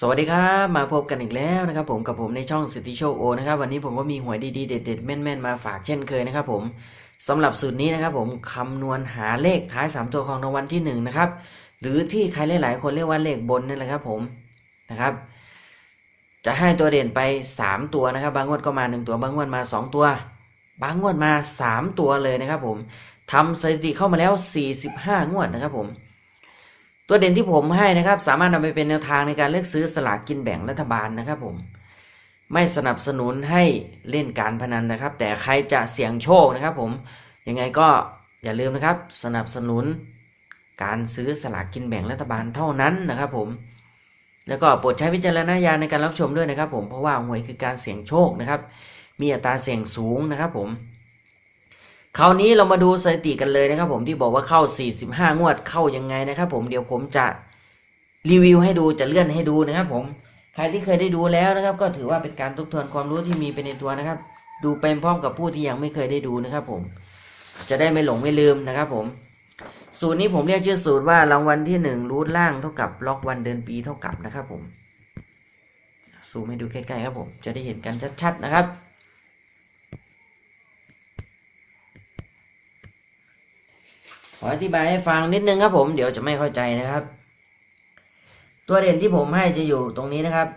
สวัสดีครับ มาพบกันอีกแล้วนะครับผมกับผมในช่องสิทธิโชคโอนะครับวันนี้ผมก็มีหวยดีๆเด็ดๆแม่นๆมาฝากเช่นเคยนะครับผมสำหรับสูตรนี้นะครับผมคำนวณหาเลขท้าย 3 ตัวของรางวัลที่1นะครับหรือที่ใครหลายๆคนเรียกว่าเลขบนนั่นแหละครับผมนะครับ จะให้ตัวเด่นไป 3 ตัวนะครับ บางงวดก็มา 1 ตัว บางงวดมา 2 ตัว บางงวดมา 3 ตัวเลยนะครับผมทำสถิติเข้ามาแล้ว 45 งวดนะครับผม ตัวเด่นที่ผมให้นะครับ สามารถนำไปเป็นแนวทางในการเลือกซื้อสลากกินแบ่งรัฐบาลนะครับผมไม่สนับสนุนให้เล่นการพนันนะครับ แต่ใครจะเสี่ยงโชคนะครับ ผมยังไงก็อย่าลืมนะครับ สนับสนุนการซื้อสลากกินแบ่งรัฐบาลเท่านั้นนะครับ ผม แล้วก็โปรดใช้วิจารณญาณในการรับชมด้วยนะครับ ผมเพราะว่าหวยคือการเสี่ยงโชคนะครับ มีอัตราเสี่ยงสูงนะครับ ผม คราวนี้เรามาดูสถิติกันเลยนะครับผมที่บอกว่าเข้า 45 งวดเข้ายังไงนะครับผมเดี๋ยวผมจะรีวิวให้ดูจะเลื่อนให้ดูนะครับผมใครที่เคยได้ดูแล้วนะครับ ก็ถือว่าเป็นการทบทวนความรู้ที่มีไปในตัวนะครับ ดูไปพร้อมกับผู้ที่ยังไม่เคยได้ดูนะครับผมจะได้ไม่หลงไม่ลืมนะครับผม สูตรนี้ผมเรียกชื่อสูตรว่ารางวัลที่หนึ่งรูทล่างเท่ากับล็อกวันเดือนปีเท่ากับนะครับผมซูมให้ดูใกล้ๆครับผม จะได้เห็นกันชัดๆนะครับ ออธิบายให้ฟังนิดนึงครับผมเดี๋ยวจะไม่เข้าใจนะครับ ตัวเด่นที่ผมให้จะอยู่ตรงนี้นะครับ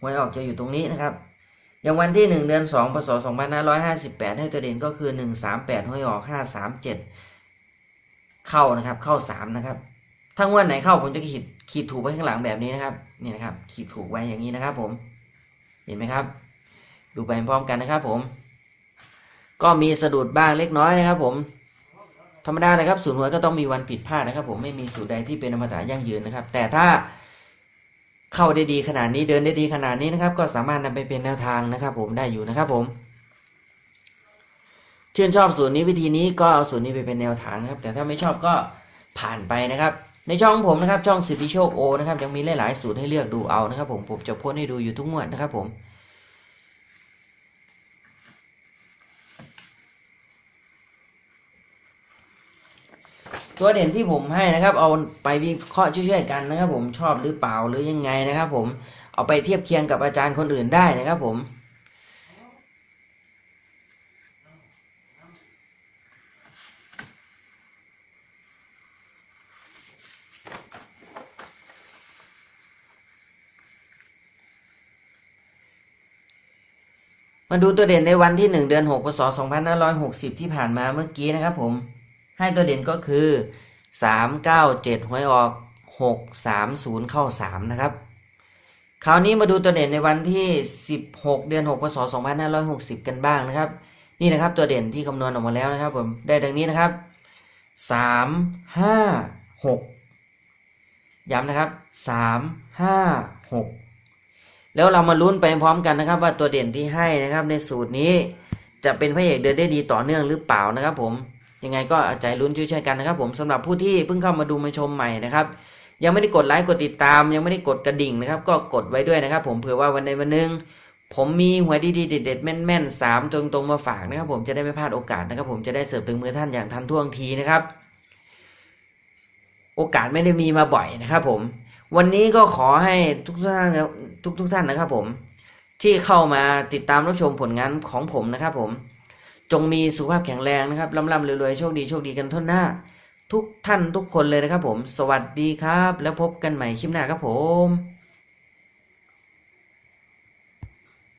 หวยออกจะอยู่ตรงนี้นะครับ อย่างวันที่หนึ่งเดือนสองพศสองพันห้าร้อยห้าสิบแปดให้ตัวเด่นก็คือหนึ่งสามแปดหวยออกห้าสามเจ็ดเข้านะครับ เข้าสามนะครับ ถ้างวดไหนเข้าผมจะขีดขีดถูกไว้ข้างหลังแบบนี้นะครับนี่นะครับ ขีดถูกไว้อย่างนี้นะครับ ผมเห็นไหมครับ ดูไปพร้อมกันนะครับ ผม ก็มีสะดุดบ้างเล็กน้อยนะครับ ผม ธรรมดานะครับสูตรหวยก็ต้องมีวันผิดพลาดนะครับ ผมไม่มีสูตรใดที่เป็นอมตะยั่งยืนนะครับ แต่ถ้าเข้าได้ดีขนาดนี้เดินได้ดีขนาดนี้นะครับ ก็สามารถนำไปเป็นแนวทางนะครับ ผมได้อยู่นะครับผมชื่นชอบสูตรนี้วิธีนี้ก็เอาสูตรนี้ไปเป็นแนวทางนะครับ แต่ถ้าไม่ชอบก็ผ่านไปนะครับ ในช่องผมนะครับ ช่องสิทธิโชคโอนะครับยังมีหลายๆสูตรให้เลือกดูเอานะครับ ผมผมจะพสต์ให้ดูอยู่ทุกงวดนะครับ ผม ตัวเด่นที่ผมให้นะครับ เอาไปวิเคราะห์ช่วยๆกันนะครับ ผมชอบหรือเปล่าหรือยังไงนะครับ ผมเอาไปเทียบเคียงกับอาจารย์คนอื่นได้นะครับ ผมมาดูตัวเด่นในวันที่ 1 เดือน 6 พศ 2560 ที่ผ่านมาเมื่อกี้นะครับผม ให้ตัวเด่นก็คือ397หวยออก630เข้า3นะครับ คราวนี้มาดูตัวเด่นในวันที่16เดือน6พศ2560กันบ้างนะครับ นี่นะครับตัวเด่นที่คำนวณออกมาแล้วนะครับผมได้ดังนี้นะครับ3 5 6ย้ำนะครับ3 5 6แล้วเรามาลุ้นไปพร้อมกันนะครับ ว่าตัวเด่นที่ให้นะครับในสูตรนี้จะเป็นพระเอกเดินได้ดีต่อเนื่องหรือเปล่านะครับผม ยังไงก็เอาใจลุ้นช่วยๆกันนะครับ ผมสำหรับผู้ที่เพิ่งเข้ามาดูมาชมใหม่นะครับยังไม่ได้กดไลค์กดติดตาม ยังไม่ได้กดกระดิ่งนะครับ ก็กดไว้ด้วยนะครับ ผมเผื่อว่าวันใดวันหนึ่งผมมีหวยดีๆเด็ดๆแม่นๆสามตรงๆมาฝากนะครับ ผมจะได้ไม่พลาดโอกาสนะครับ ผมจะได้เสิร์ฟถึงมือท่านอย่างทันท่วงทีนะครับ โอกาสไม่ได้มีมาบ่อยนะครับ ผม วันนี้ก็ขอให้ทุกท่านทุกทุกท่านนะครับ ผม ที่เข้ามาติดตามรับชมผลงานของผมนะครับ ผม จงมีสุขภาพแข็งแรงนะครับร่ำร่ำรวยๆโชคดีโชคดีกันทุนหน้า ทุกท่านทุกคนเลยนะครับผม สวัสดีครับ แล้วพบกันใหม่คลิปหน้าครับผม